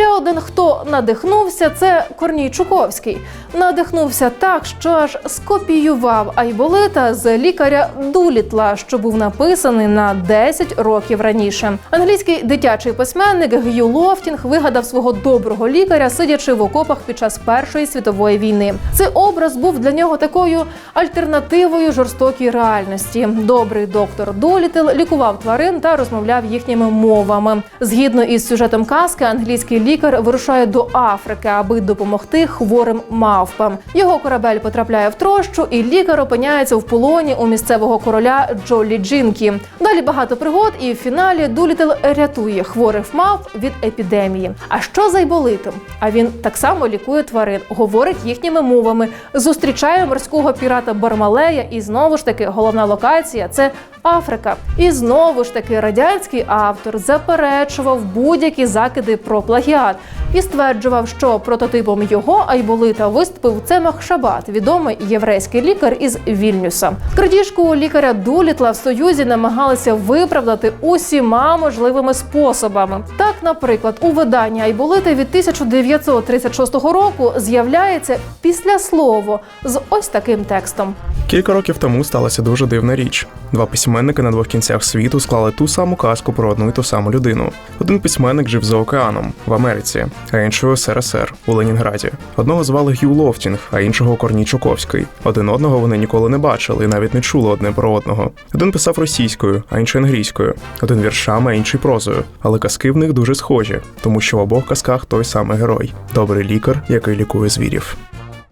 Ще один, хто надихнувся, це Корній Чуковський. Надихнувся так, що аж скопіював Айболита з лікаря Дулітла, що був написаний на 10 років раніше. Англійський дитячий письменник Г'ю Лофтінг вигадав свого доброго лікаря, сидячи в окопах під час Першої світової війни. Цей образ був для нього такою альтернативою жорстокій реальності. Добрий доктор Долітл лікував тварин та розмовляв їхніми мовами. Згідно із сюжетом казки, англійський лікар вирушає до Африки, аби допомогти хворим мавпам. Його корабель потрапляє в трощу, і лікар опиняється в полоні у місцевого короля Джолі Джинкі. Далі багато пригод, і в фіналі Дулітл рятує хворих мавп від епідемії. А що з айболитом? А він так само лікує тварин, говорить їхніми мовами, зустрічає морського пірата Бармалея, і знову ж таки головна локація це Африка. І знову ж таки радянський автор заперечував будь-які закиди про плагіат і стверджував, що прототипом його айболита виступив Цемах Шабат, відомий єврейський лікар із Вільнюса. Крадіжку лікаря Дулітла в Союзі намагалися виправдати усіма можливими способами. Так, наприклад, у виданні Айболити від 1936 року з'являється післяслово з ось таким текстом. Кілька років тому сталася дуже дивна річ. Два письменники на двох кінцях світу склали ту саму казку про одну і ту саму людину. Один письменник жив за океаном в Америці, а інший у СРСР у Ленінграді. Одного звали Г'ю Лофтінг, а іншого Корній Чуковський. Один одного вони ніколи не бачили і навіть не чули одне про одного. Один писав російською, а інший англійською. Один віршами, а інший прозою. Але казки в них дуже схожі, тому що в обох казках той самий герой добрий лікар, який лікує звірів.